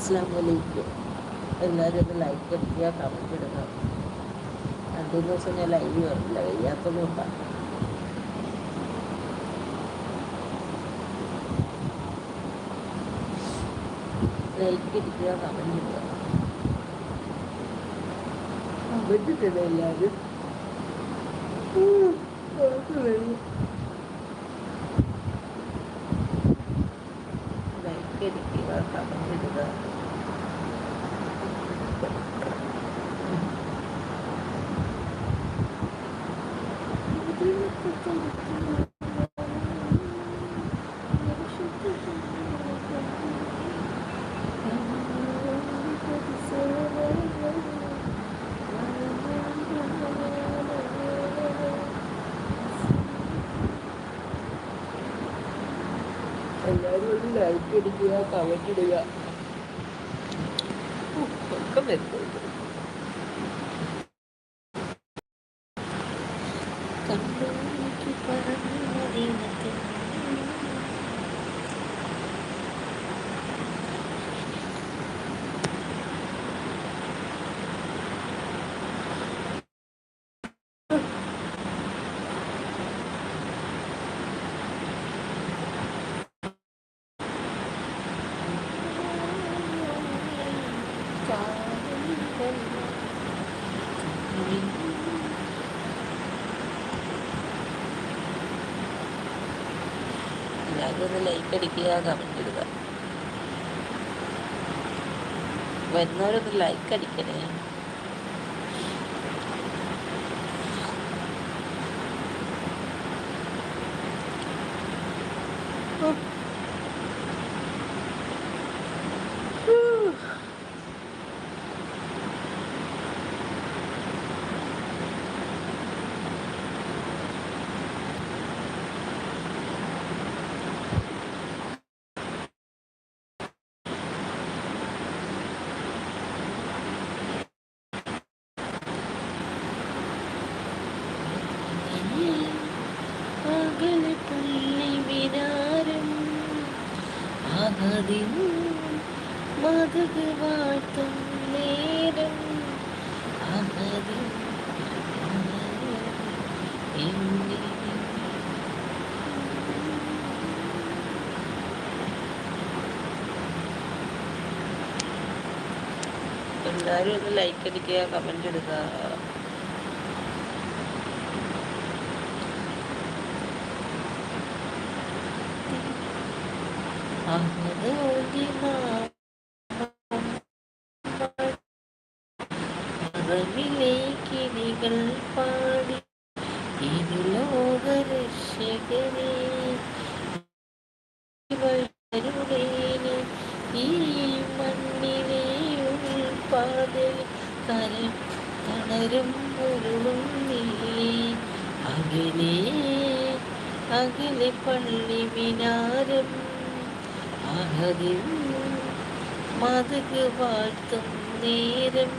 അസ്സാം വലൈക്കും എല്ലാവരും ഒന്ന് ലൈക്ക് അടിക്കുക കമന്റ് ഇടുക. രണ്ടു ദിവസം ഞാൻ ലൈവ് വരില്ല കഴിയാത്തത് കൊണ്ടാണ് ലൈക്ക് അടിക്കുക കമന്റ് ഇടുക. കമന്റ് ഇട്ടില്ല എല്ലാവരും. എല്ലാവരും ഒരു ലൈക്ക് അടിക്കുക കമന്റ് ഇടുക ഒക്കെ വരുന്നുണ്ട് കണ്ണൂരിക്ക് പറഞ്ഞു മദീനത്തിൽ എല്ലാവരും ഒന്ന് ലൈക്ക് അടിക്കുക കമന്റ് ഇടുക. വരുന്നവരൊന്ന് ലൈക്ക് അടിക്കണേ. മതക് വാഴ്ത്തും നേരം അകതിൻ എന്നിൽ എല്ലാവരും ഒന്ന് ലൈക്ക് അടിക്കുക കമന്റ് ഇടുക. കിളികൾ ഈ തളരും ഉരുളും നീ അകലെ അകലെ പള്ളി വിനാരം അഹതിൽ മതക് വാഴ്ത്തും നേരം.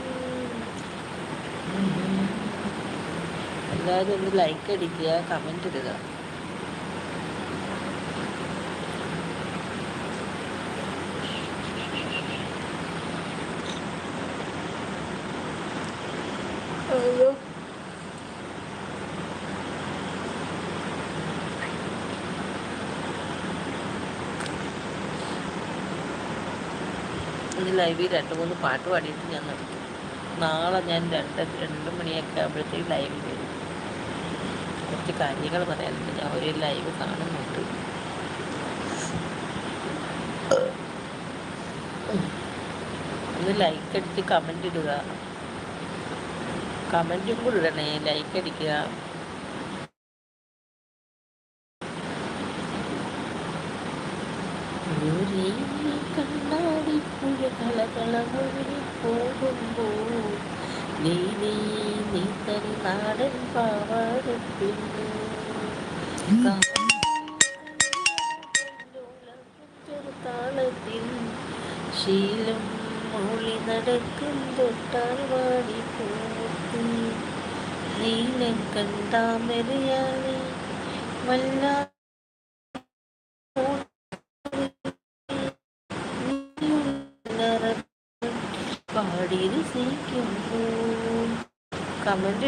എല്ലാവരും ഒന്ന് ലൈക്ക് അടിക്കുക കമന്റ് ഇടുക. ഇന്ന് ലൈവിൽ രണ്ട് മൂന്ന് പാട്ട് പാടിയിട്ട് ഞാൻ നിർത്തും നാളെ ഞാൻ രണ്ട് രണ്ട് മണിയൊക്കെ ആകുമ്പോഴത്തേക്ക് ലൈവിൽ വരും. കുറച്ച് കാര്യങ്ങൾ പറയാനുണ്ട്. ഞാൻ ഒരു ലൈവ് കാണുന്നുണ്ട്. ഒന്ന് ലൈക്ക് അടിച്ച് കമന്റ് ഇടുക. കമന്റും കൂടെ ഇടണേ. ലൈക്ക് അടിക്കുക ഒരേ കണ്ണാടി പുഴ കളകളമൊഴി പോകുമ്പോൾ നീ നീ തനി നാടൻ പാവാടപ്പിന്നു താളത്തിൽ ശീലം മൂളി നടക്കും തൊട്ടാൽ വാടി പോത്തി നീലം കണ്ടാമരയാളി വല്ലാ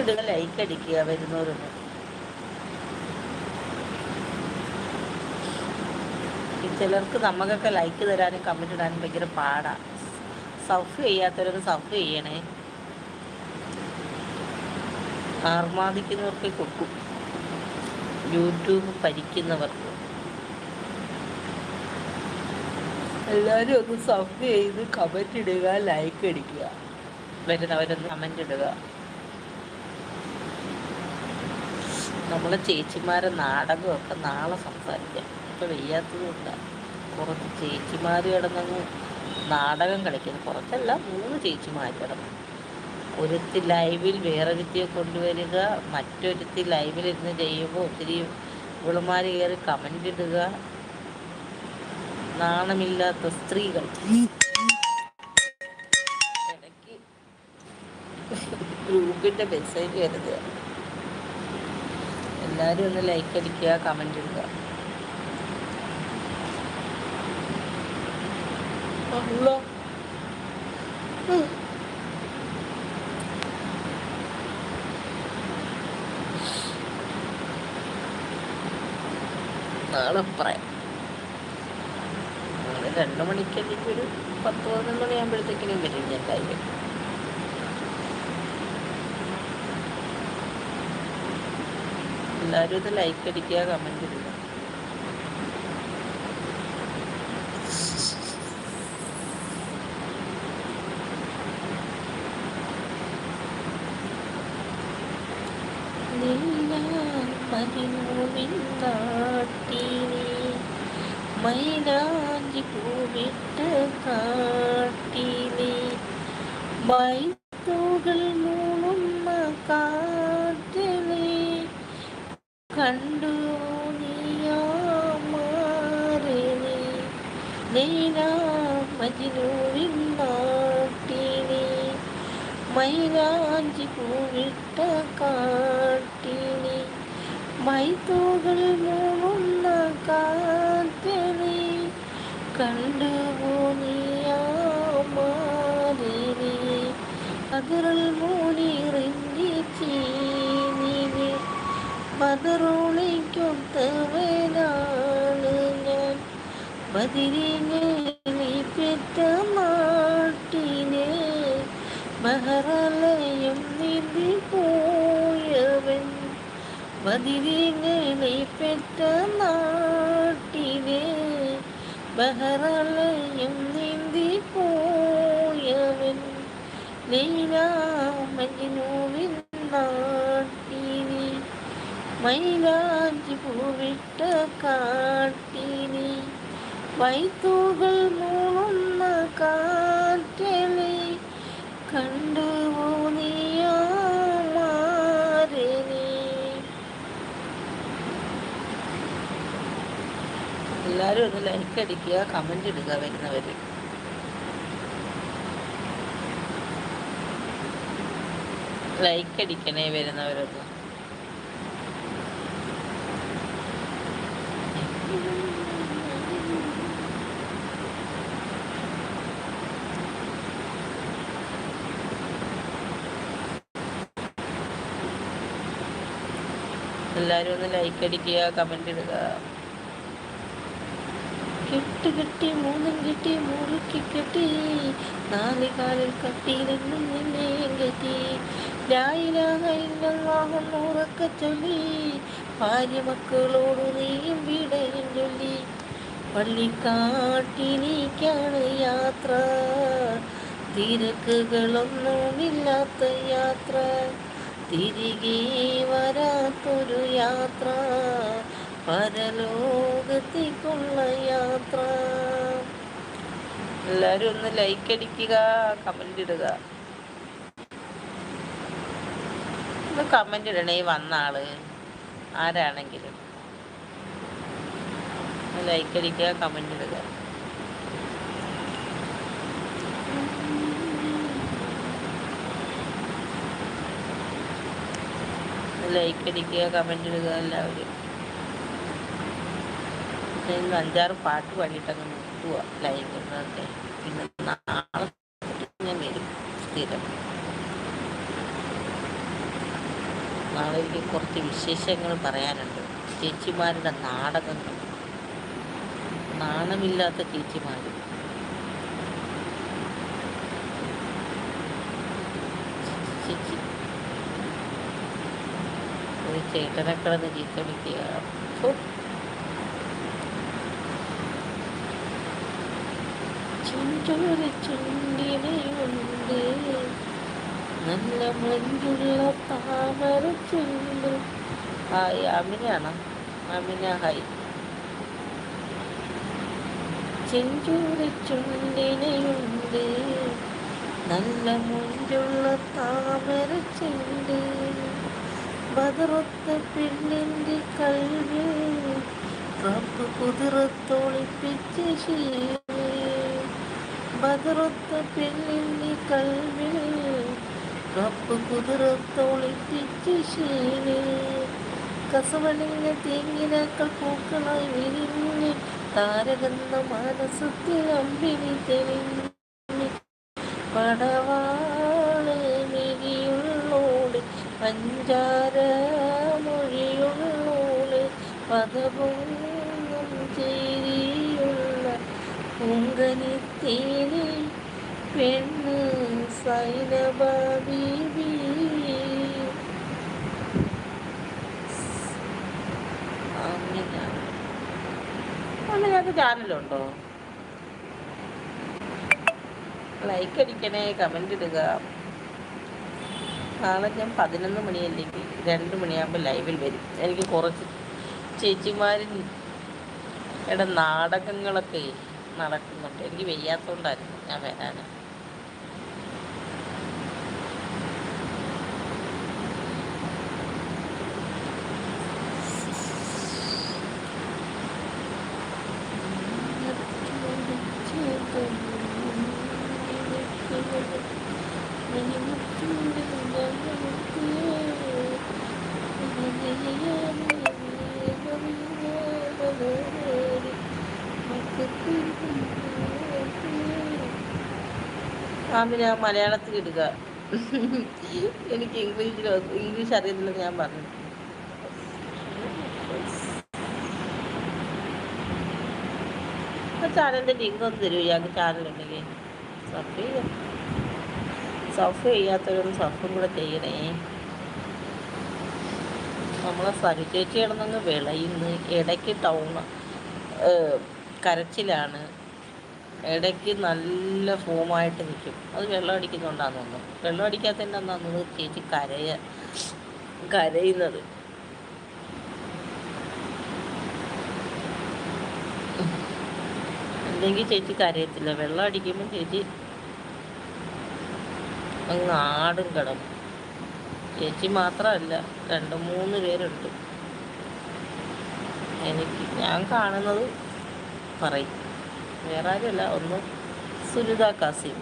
ഇടുക ലൈക്ക് അടിക്കുക വരുന്നവരുണ്ട് ചിലർക്ക് നമുക്കൊക്കെ ലൈക്ക് തരാനും കമന്റ് ഇടാനും ഭയങ്കര പാടാ. സഫ് ചെയ്യാത്തവരൊക്കെ സഫ് ചെയ്യണേ. ആർമാദിക്കുന്നവർക്ക് കൊടുക്കും. യൂട്യൂബ് ഭരിക്കുന്നവർക്ക് എല്ലാവരും ഒന്ന് സഫ് ചെയ്ത് കമന്റ് ഇടുക ലൈക്ക് അടിക്കുക. വരുന്നവരൊന്ന് കമന്റ് ഇടുക. നമ്മളെ ചേച്ചിമാരെ നാടകമൊക്കെ നാളെ സംസാരിക്കാം. ഇപ്പൊ വയ്യാത്തതുകൊണ്ടാണ് കുറച്ച് ചേച്ചിമാർ കിടന്നങ്ങ് നാടകം കളിക്കുന്നു. കുറച്ചല്ല മൂന്ന് ചേച്ചിമാർ കിടന്നു. ഒരുത്തി ലൈവിൽ വേറൊരുത്തിയെ കൊണ്ടുവരിക മറ്റൊരുത്തി ലൈവിൽ ഇരുന്ന് ചെയ്യുമ്പോൾ ഒത്തിരി ഇവളുമാർ കയറി കമന്റ് ഇടുക. നാണമില്ലാത്ത സ്ത്രീകൾ. ഇടയ്ക്ക് ഗ്രൂപ്പിന്റെ മെസ്സേജ് വരുന്നത് എല്ലാവരും ഒന്ന് ലൈക്ക് അടിക്കുക കമന്റ് ഇടുക. നാളെ പറയാം. രണ്ട് മണിക്ക് അല്ലെങ്കിൽ ഒരു പത്ത് പതിനൊന്ന് മണിയാകുമ്പോഴത്തേക്കിനും വരും ഞാൻ ലൈവ് എല്ലാവരും ഇത് ലൈക്ക് അടിക്കുക കമന്റ് ഇടുക. മൈലാഞ്ചി പൂവിട്ട് കാട്ടിനെ. വൈത്തുകൾ മൂളുന്ന കണ്ടു നീയാമാറിനെ നീലാ മജിനുവിന്നാട്ടിനെ മൈരാഞ്ചി പൂവിട്ട മൂന്ന മൈത്തൂകൾ കണ്ടു കാറ്റിനെ കണ്ടുപോനിയാമാറിനെ അതിരൽ മൂടിറിഞ്ഞി ചീനിനെ പതറോളിക്കൊത്തവനാണ് ഞാൻ. ബദിരിങ്ങനെ പെറ്റ നാട്ടിനെ മഹറലയം നീന്തി പോയവൻ. നീനാ ബഹറലയം പോയവൻ. മൈലാഞ്ചി പൂവിട്ട കാട്ടിനി വൈത്തൂകൾ മൂളുന്ന കാറ്റിനി കണ്ടു നീയാമാരനെ എല്ലാവരും ഒന്ന് ലൈക്ക് അടിക്കുക കമന്റ് ഇടുക വരുന്നവർ ലൈക്ക് അടിക്കണേ വരുന്നവരൊന്ന്. എല്ലാവരും ഒന്ന് ലൈക്ക് അടിക്കുക കമന്റ് ഇടുക. കെട്ട് കെട്ടി മൂന്നും കെട്ടി മുറുക്കി കെട്ടി നാല് കാലിൽ കട്ടിയിലെന്നും നിന്നെ കെട്ടി. രായിലാകും ചൊല്ലി ഭാര്യ മക്കളോട് നീയും വിടയും ചൊല്ലി പള്ളിക്കാട്ടിലേക്കാണ് യാത്ര. തിരക്കുകളൊന്നുമില്ലാത്ത യാത്ര. തിരികെ വരാത്തൊരു യാത്ര. പരലോകത്തേക്കുള്ള യാത്ര. എല്ലാവരും ഒന്ന് ലൈക്ക് അടിക്കുക കമന്റ് ഇടുക. ഒന്ന് കമന്റ് ഇടണേ വന്ന ആൾ. ആരാണെങ്കിലും ലൈക്ക് അടിക്കുക കമന്റ് ഇടുക. ലൈക്ക് അടിക്കുക കമന്റ് ഇടുക എല്ലാവരും. അഞ്ചാറ് പാട്ട് പാടിയിട്ടങ്ങ് നിർത്തുക ലൈവ് ഇന്നത്തെ പിന്നെ നാളെ തൊട്ട് ഞാൻ വരും എനിക്ക് കുറച്ച് വിശേഷങ്ങൾ പറയാനുണ്ട്. ചേച്ചിമാരുടെ നാടകങ്ങൾ. നാണമില്ലാത്ത ചേച്ചിമാർ ചേച്ചി. ഒരു ചേട്ടനെ കിടന്ന് ചീത്ത ചുണ്ടിനെയുണ്ട് നല്ല മഞ്ഞുള്ള താമര ചുണ്ട് ഹായ് അമിനാണോ അമിന ഹായ്. ചെഞ്ചൂരി ചുണ്ടിനെയുണ്ട്. നല്ല മുഞ്ചുള്ള താമര ചെണ്ട്. ബദറൊത്ത പെണ്ണിന്റെ കൽവി റബ്ബ് കുതിരത്തൊളിപ്പിച്ച ശീലേ. ബദറൊത്ത പെണ്ണിന്റെ കൽവി റബ്ബ് കുതിരത്തൊളിപ്പിച്ച ശീലേ. കസവണിഞ്ഞ തേങ്ങിനാക്കൾ പൂക്കളായി വിരിഞ്ഞ് താരകന്ന മാനസത്തിൽ അമ്പിനി തെളിഞ്ഞ് പടവാൾ മിഴിയുള്ളോട് പഞ്ചാര മൊഴിയുള്ളോട് പദപൊന്നും ചേരിയുള്ള പൊങ്കനിത്തേനി പെണ്ണ് സൈനബ ബീബി അങ്ങനെ ചാനലുണ്ടോ ലൈക്ക് അടിക്കണേ കമന്റ് ഇടുക. നാളെ ഞാൻ പതിനൊന്ന് മണിയല്ലെങ്കിൽ രണ്ട് മണിയാകുമ്പോൾ ലൈവിൽ വരും. എനിക്ക് കുറച്ച് ചേച്ചിമാരുടെ നാടകങ്ങളൊക്കെ നടക്കുന്നുണ്ട്. എനിക്ക് വയ്യാത്തതുകൊണ്ടായിരുന്നു ഞാൻ വരാൻ ആമിന മലയാളത്തിൽ ഇടുക. എനിക്ക് ഇംഗ്ലീഷിൽ ഇംഗ്ലീഷ് അറിയത്തില്ലെന്ന് ഞാൻ പറഞ്ഞു. ചാനലിന്റെ ലിങ്ക് ഒന്ന് തരൂ ഇയാൾക്ക് ചാനലുണ്ടെങ്കിൽ സഫ് ചെയ്യാം. സഫ് ചെയ്യാത്തവരും സഫും കൂടെ ചെയ്യണേ. നമ്മളെ സരു കിടന്നങ്ങ് വിളയുന്നു. ഇടയ്ക്ക് ടൗൺ കരച്ചിലാണ്. ഇടയ്ക്ക് നല്ല ഫോമായിട്ട് നിൽക്കും. അത് വെള്ളം അടിക്കുന്നതുകൊണ്ടാന്ന് തോന്നുന്നു. വെള്ളം അടിക്കാത്തതിന്റെ അന്നാന്ന് ചേച്ചി കരയ കരയുന്നത്. അല്ലെങ്കിൽ ചേച്ചി കരയത്തില്ല. വെള്ളം അടിക്കുമ്പോൾ ചേച്ചി അങ്ങ് ആടും കിടക്കും. ചേച്ചി മാത്രമല്ല രണ്ട് മൂന്ന് പേരുണ്ട്. എനിക്ക് ഞാൻ കാണുന്നത് പറയും. വേറെ ആരുമല്ല ഒന്ന് സുനിത കാസിം.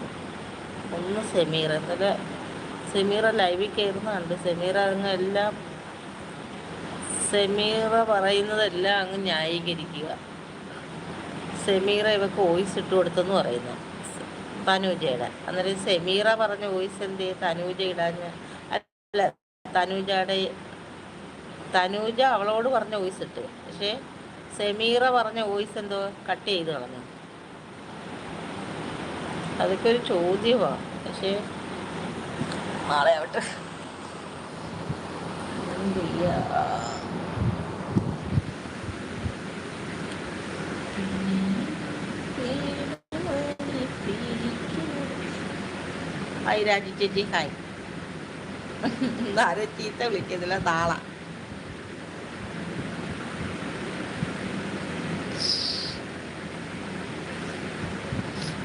ഒന്ന് സെമീറ ഇന്നലെ സെമീറ ലൈവിൽ കയറുന്നുണ്ട് സെമീറ അങ്ങ് എല്ലാം സെമീറ പറയുന്നതെല്ലാം അങ്ങ് ന്യായീകരിക്കുക. സെമീറ ഇവക്ക് വോയിസ് ഇട്ട് കൊടുത്തെന്ന് പറയുന്നു. തനൂജയുടെ അന്നേരം സെമീറ പറഞ്ഞ വോയിസ് എന്ത്? തനൂജ ഇടാഞ്ഞ അല്ല തനൂജയുടെ തനൂജ അവളോട് പറഞ്ഞ വോയിസ് ഇട്ട്. പക്ഷേ സെമീറ പറഞ്ഞ വോയിസ് എന്തോ കട്ട് ചെയ്ത് കളഞ്ഞു. അതൊക്കെ ഒരു ചോദ്യമാണ് പക്ഷേ നാളെ ആവട്ടെ? ഹായ് രാജി ചേച്ചി ഹായ്. ആരെ ചീത്ത വിളിക്കുന്നില്ല താള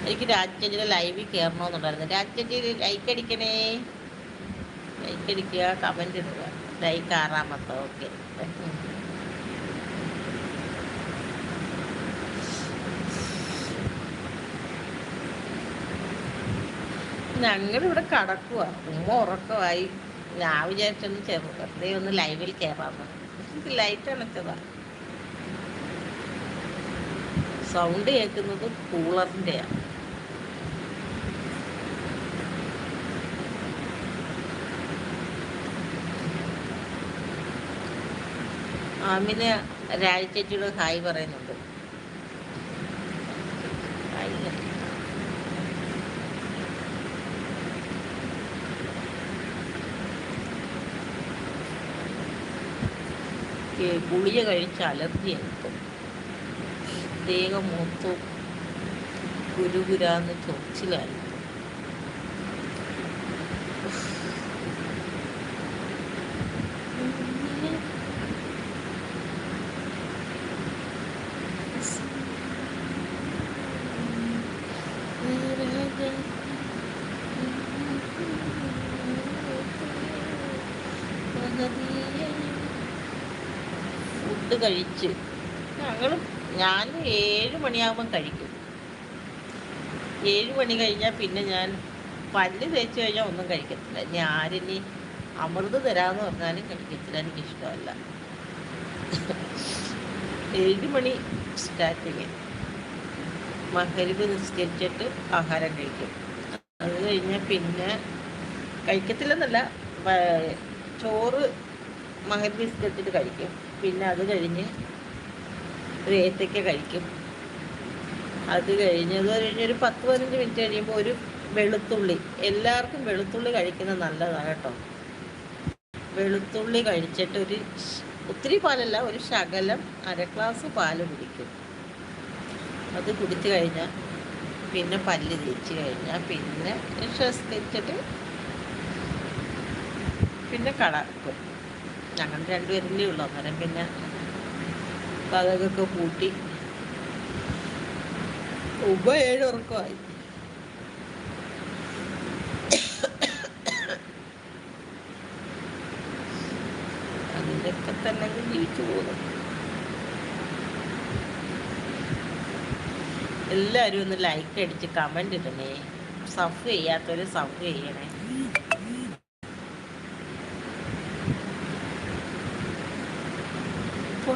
എനിക്ക് രാജചേച്ചിയുടെ ലൈവിൽ കയറണമെന്നുണ്ടായിരുന്നു രാജചേച്ചി ലൈക്ക് അടിക്കണേ. ലൈക്ക് അടിക്കുക കമന്റ് ഇടുക. ലൈക്ക് ആറാമത്തെ ഓക്കെ ഞങ്ങളിവിടെ കടക്കുക ഉമ്മ ഉറക്കമായി. ഞാൻ വിചാരിച്ചൊന്ന് ചെറു വെറുതെ ഒന്ന് ലൈവിൽ കയറാമെന്ന് ലൈറ്റ് അണച്ചതാ. സൗണ്ട് കേൾക്കുന്നത് കൂളറിന്റെയാണ് ആമിന രാജചേച്ചിയുടെ ഹായ് പറയുന്നുണ്ട്. ഗുളിക കഴിച്ച അലർജി എടുത്തു. ദേഹം മൊത്തം. ഗുരുഗുരാന്ന് ചൊച്ചിലായി ഫുഡ് കഴിച്ച്. ഞങ്ങൾ ഞാൻ ഏഴ് മണിയാകുമ്പം കഴിക്കും. ഏഴ് മണി കഴിഞ്ഞാൽ പിന്നെ ഞാൻ പല്ല് തേച്ച് കഴിഞ്ഞാൽ ഒന്നും കഴിക്കത്തില്ല. ഇനി ആരിനി അമൃത് തരാമെന്ന് പറഞ്ഞാലും കഴിക്കത്തില്ല. എനിക്കിഷ്ടമല്ല. ഏഴ് മണി സ്റ്റാർട്ടിങ് മഹരിവ് നിസ്കരിച്ചിട്ട് ആഹാരം കഴിക്കും. അത് കഴിഞ്ഞാൽ പിന്നെ കഴിക്കത്തില്ലെന്നല്ല ചോറ് മഹരിവ് നിസ്കരിച്ചിട്ട് കഴിക്കും. പിന്നെ അത് കഴിഞ്ഞ് ഒരു ഏത്തയ്ക്ക കഴിക്കും. അത് കഴിഞ്ഞ് അത് കഴിഞ്ഞ് ഒരു പത്ത് പതിനഞ്ച് മിനിറ്റ് കഴിയുമ്പോൾ ഒരു വെളുത്തുള്ളി. എല്ലാവർക്കും വെളുത്തുള്ളി കഴിക്കുന്നത് നല്ലതാണ് കേട്ടോ. വെളുത്തുള്ളി കഴിച്ചിട്ട് ഒരു ഒത്തിരി പാലല്ല ഒരു ശകലം അര ഗ്ലാസ് പാൽ കുടിക്കും. അത് കുടിച്ചു കഴിഞ്ഞാൽ പിന്നെ പല്ല് തേച്ച് കഴിഞ്ഞാൽ പിന്നെ ശ്വസിച്ചിട്ട് പിന്നെ കടക്കും. ഞങ്ങൾ രണ്ടുപേരല്ലേ ഉള്ളൂ. അന്നേരം പിന്നെ കഥകൊക്കെ കൂട്ടി. ഉപ ഏഴ് ഉറക്കമായി. അതിന്റെയൊക്കെ തന്നെ ജീവിച്ചു പോകുന്നു. എല്ലാവരും ഒന്ന് ലൈക്ക് അടിച്ച് കമന്റ് ഇടണേ. സഫ് ചെയ്യാത്തവർ സഫ് ചെയ്യണേ.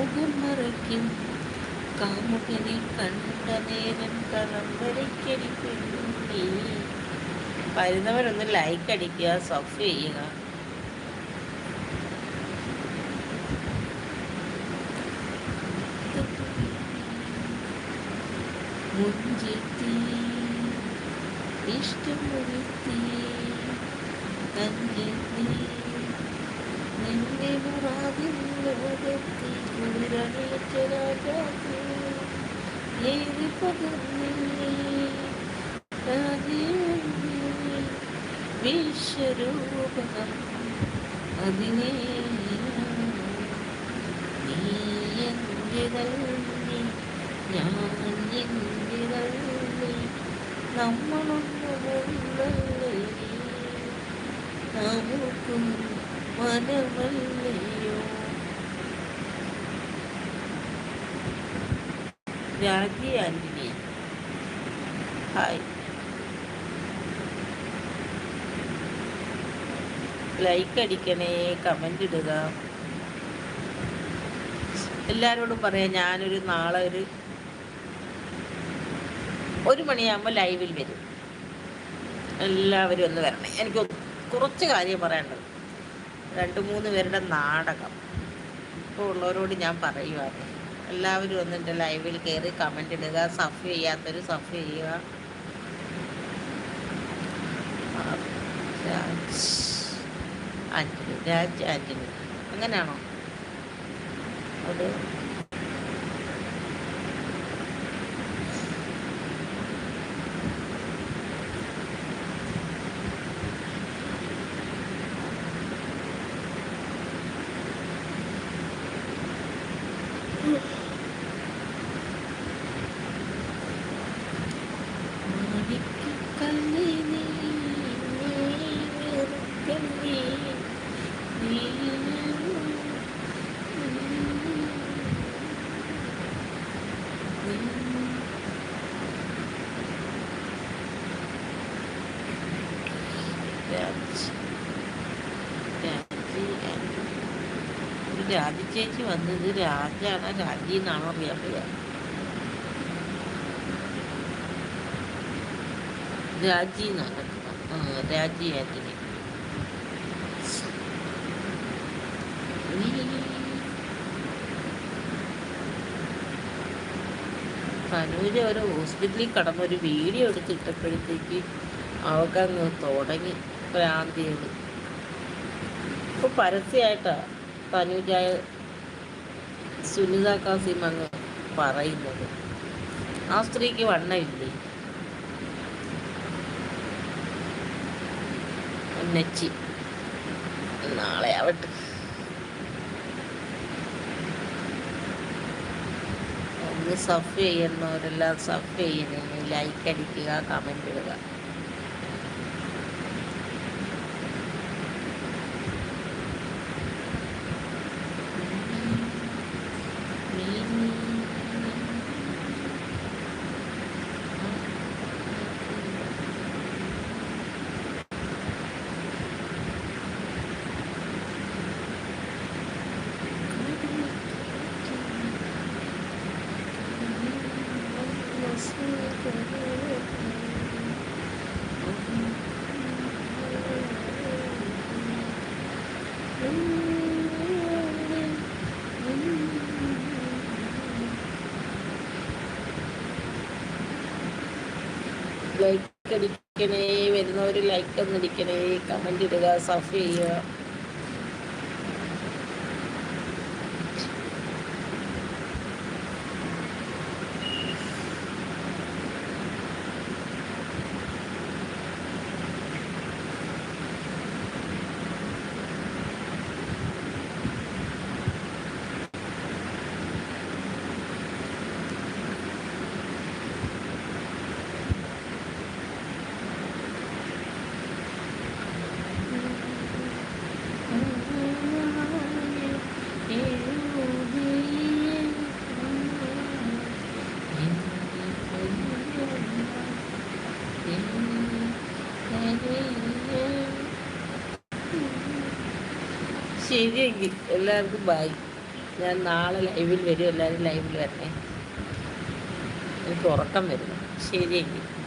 മുഖം മറയ്ക്കും കാമുകനെ കണ്ട നേരം വരുന്നവരൊന്ന് ലൈക്ക് അടിക്കുക സോഫ് ചെയ്യുക. കണ്ടെത്തി നിന്നെ മുറാതിൽ ലോകത്തി വിശ്വരൂപം അതിനെ ഞാൻ നൽകി നമ്മളൊന്നുമുള്ളല്ലേ നമുക്കും മനമല്ലയോ രാജി ആന്റണി ഹായ്. ലൈക്ക് അടിക്കണേ കമന്റ് ഇടുക. എല്ലാവരോടും പറയാം ഞാനൊരു നാളെ ഒരു ഒരു മണിയാകുമ്പോൾ ലൈവിൽ വരും. എല്ലാവരും ഒന്ന് വരണേ. എനിക്ക് കുറച്ച് കാര്യം പറയാനുള്ളത് രണ്ട് മൂന്ന് പേരുടെ നാടകം. ഇപ്പോൾ ഉള്ളവരോട് ഞാൻ പറയുവാണ്. എല്ലാവരും ഒന്ന് എന്റെ ലൈവിൽ കയറി കമന്റ് ഇടുക. സഫ് ചെയ്യാത്തൊരു സഫ് ചെയ്യുക. അഞ്ചു രാജ് ആന്റണി അങ്ങനെയാണോ? അത് ചേച്ചി വന്നത് രാജാണ് രാജി എന്നാണോ അറിയാൻ രാജി എന്നാണ്. രാജി ആന്റണി. തനൂര് ഒരു ഹോസ്പിറ്റലിൽ കടന്ന ഒരു വീഡിയോ എടുത്തിട്ടപ്പോഴത്തേക്ക് അവക്കങ്ങ് തുടങ്ങി ഭ്രാന്തിയത് ഇപ്പൊ പരസ്യമായിട്ടാ തനൂജായ സുനിത കാസിം അങ്ങ് പറയുന്നത്. ആ സ്ത്രീക്ക് വണ്ണമില്ലേ? നെച്ചി നാളെ ആവട്ടെ. ഒന്ന് സഫ് ചെയ്യുന്നവരെല്ലാം സഫ് ചെയ്യുന്നതിന് ലൈക്ക് അടിക്കുക കമന്റ് ഇടുക. അടിക്കണേ വരുന്നവർ ലൈക്ക് ഒന്നിരിക്കണേ കമന്റ് ഇടുക സഫ് ചെയ്യുക. ശരിയെങ്കിൽ എല്ലാവർക്കും ബായ് ഞാൻ നാളെ ലൈവിൽ വരും എല്ലാവരും ലൈവിൽ വരണേ. എനിക്ക് ഉറക്കം വരുന്നു. ശരിയെങ്കിൽ